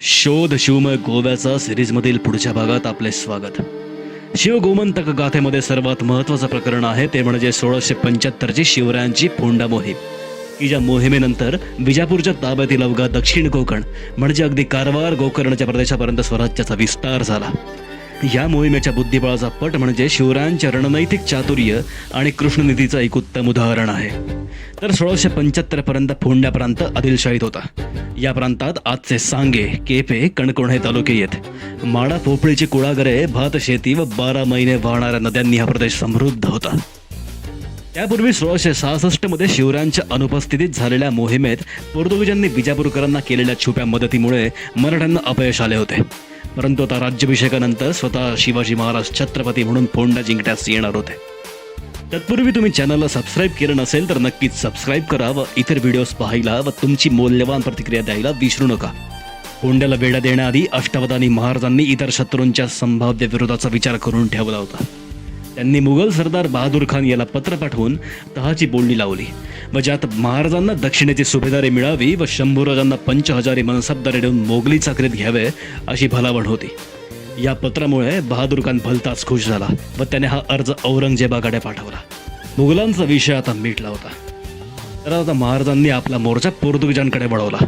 शोध शिवमय गोव्याचा सिरीजमधील पुढच्या भागात आपले स्वागत. शिवगोमंतक गाथेमध्ये सर्वात महत्त्वाचं प्रकरण आहे ते म्हणजे सोळाशे पंच्याहत्तरची शिवरायांची फोंडा मोहीम की ज्या मोहिमेनंतर विजापूरच्या ताब्यातील अवघा दक्षिण कोकण म्हणजे अगदी कारवार गोकर्णच्या प्रदेशापर्यंत स्वराज्याचा विस्तार झाला. या मोहिमेच्या बुद्धिबळाचा पट म्हणजे शिवरायांच्या रणनैतिक चातुर्य आणि कृष्णनिधीचं एक उत्तम उदाहरण आहे. तर सोळाशे पंच्याहत्तर पर्यंत फोंड्या प्रांत आदिलशाहीत होता. या प्रांतात आजचे सांगे केपे कणकोण हे तालुके येत. माडा पोपळीची कुळागरे भात शेती व बारा महिने वाहणाऱ्या नद्यांनी हा प्रदेश समृद्ध होता. त्यापूर्वी सोळाशे सहासष्टमध्ये शिवरायांच्या अनुपस्थितीत झालेल्या मोहिमेत पोर्तुगीजांनी बिजापूरकरांना केलेल्या छुप्या मदतीमुळे मराठ्यांना अपयश आले होते. परंतु आता राज्याभिषेकानंतर स्वतः शिवाजी महाराज छत्रपती म्हणून फोंडा जिंकण्यास येणार होते. तत्पूर्वी तुम्ही चॅनलला सबस्क्राईब केलं नसेल तर नक्कीच सबस्क्राईब करा व इतर व्हिडिओज पाहायला व तुमची मौल्यवान प्रतिक्रिया द्यायला विसरू नका. फोंड्याला वेढा देण्याआधी अष्टवदानी महाराजांनी इतर शत्रूंच्या संभाव्य विरोधाचा विचार करून ठेवला होता. त्यांनी मुघल सरदार बहादूर खान याला पत्र पाठवून तहाची बोलणी लावली. व ज्यात महाराजांना दक्षिणेची सुभेदारी मिळावी व शंभूराजांना पंचहजारी मनसबदारी देऊन मोगली चाकरीत घ्यावे अशी भलावण होती. या पत्रामुळे बहादूर खान भलताच खुश झाला व त्याने हा अर्ज औरंगजेबाकडे पाठवला. मुघलांचा विषय आता मिटला होता. तर आता महाराजांनी आपला मोर्चा पोर्तुगीजांकडे वळवला.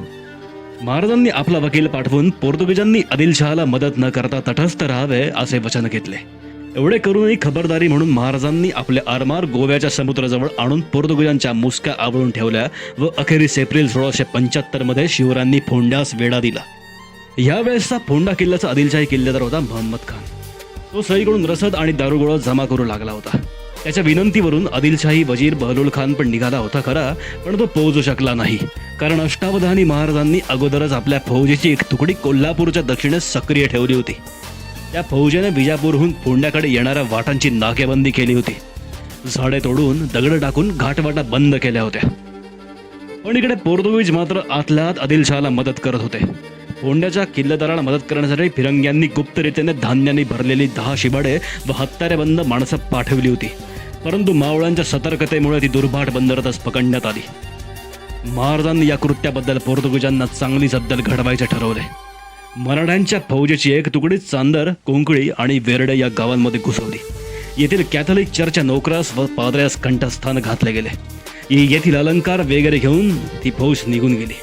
महाराजांनी आपला वकील पाठवून पोर्तुगीजांनी आदिलशहाला मदत न करता तटस्थ राहावे असे वचन घेतले. एवढे करूनही खबरदारी म्हणून महाराजांनी आपले आरमार गोव्याच्या समुद्राजवळ आणून पोर्तुगीजांच्या मुसक्या आवळून ठेवल्या व अखेरीस एप्रिल सोळाशे पंच्याहत्तरमध्ये शिवरायांनी फोंड्यास वेढा दिला. यावेळेसचा फोंडा किल्ल्याचा आदिलशाही किल्लेदार होता महम्मद खान. तो सईकडून रसद आणि दारुगोळा जमा करू लागला होता. त्याच्या विनंतीवरून आदिलशाही वजीर बहलुल खान पण निघाला होता खरा पण तो पोहोचू शकला नाही. कारण अष्टावधानी महाराजांनी अगोदरच आपल्या फौजेची एक तुकडी कोल्हापूरच्या दक्षिणेस सक्रिय ठेवली होती. त्या फौजेने बिजापूरहून फोंड्याकडे येणाऱ्या वाटांची नाकेबंदी केली होती. झाडे तोडून दगड टाकून घाटवाटा बंद केल्या होत्या. पण इकडे पोर्तुगीज मात्र आतल्या आत आदिलशहाला मदत करत होते. फोंड्याच्या किल्लेदाराला मदत करण्यासाठी फिरंग्यांनी गुप्तरीतीने धान्याने भरलेली दहा शिबाडे व हत्यारेबंद माणसं पाठवली होती. परंतु मावळ्यांच्या सतर्कतेमुळे ती दुर्भाट बंदरातच पकडण्यात आली. महाराजांनी या कृत्याबद्दल पोर्तुगीजांना चांगली जद्दल घडवायचे ठरवले. मराठ्यांच्या फौजेची एक तुकडी चांदर कोंकळी आणि वेरडे या गावांमध्ये घुसवली. येथील कॅथोलिक चर्चच्या नोकरास व पादऱ्यास कंठस्थान घातले गेले. येथील अलंकार वगैरे घेऊन ती फौज निघून गेली.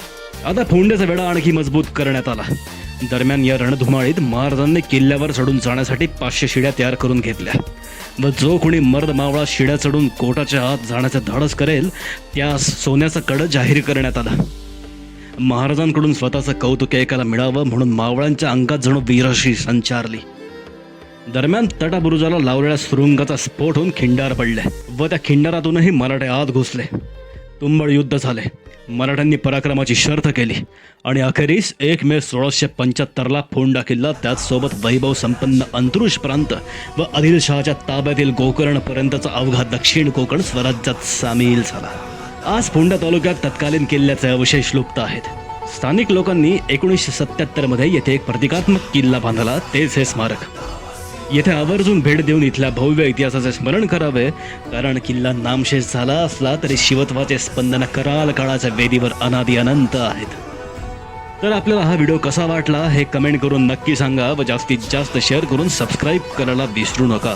आता फोंड्याचा वेढा आणखी मजबूत करण्यात आला. दरम्यान या रणधुमाळीत महाराजांनी किल्ल्यावर चढून जाण्यासाठी पाचशे शिड्या तयार करून घेतल्या. व जो कोणी मर्द मावळा शिड्या चढून कोटाच्या आत जाण्याचं धाडस करेल त्यास सोन्याचा कड जाहीर करण्यात आला. महाराजांकडून स्वतःचं कौतुक ऐकायला मिळावं म्हणून मावळ्यांच्या अंगात जणू वीरशी संचारली. दरम्यान तटाबुरुजाला लावलेल्या सुरुंगाचा स्फोट होऊन खिंडार पडले व त्या खिंडारातूनही मराठे आत घुसले. तुंबळ युद्ध झाले. मराठ्यांनी पराक्रमाची शर्थ केली आणि अखेरीस एक मे सोळाशे पंच्याहत्तरला फोंडा किल्ला त्याचसोबत वैभव संपन्न अंतरुष प्रांत व आदिलशहाच्या ताब्यातील गोकर्णपर्यंतचा अवघा दक्षिण कोकण स्वराज्यात सामील झाला. आज फोंडा तालुक्यात तत्कालीन किल्ल्याचे अवशेष लुप्त आहेत. स्थानिक लोकांनी एकोणीसशे सत्याहत्तरमध्ये येथे एक प्रतिकात्मक किल्ला बांधला तेच हे स्मारक. येथे आवर्जून भेट देऊन इथल्या भव्य इतिहासाचे स्मरण करावे कारण किल्ला नामशेष झाला असला तरी शिवत्वाचे स्पंदन कराल काळाच्या वेदीवर अनादी अनंत आहेत. तर आपल्याला हा व्हिडिओ कसा वाटला हे कमेंट करून नक्की सांगा व जास्तीत जास्त शेअर करून सबस्क्राईब करायला विसरू नका.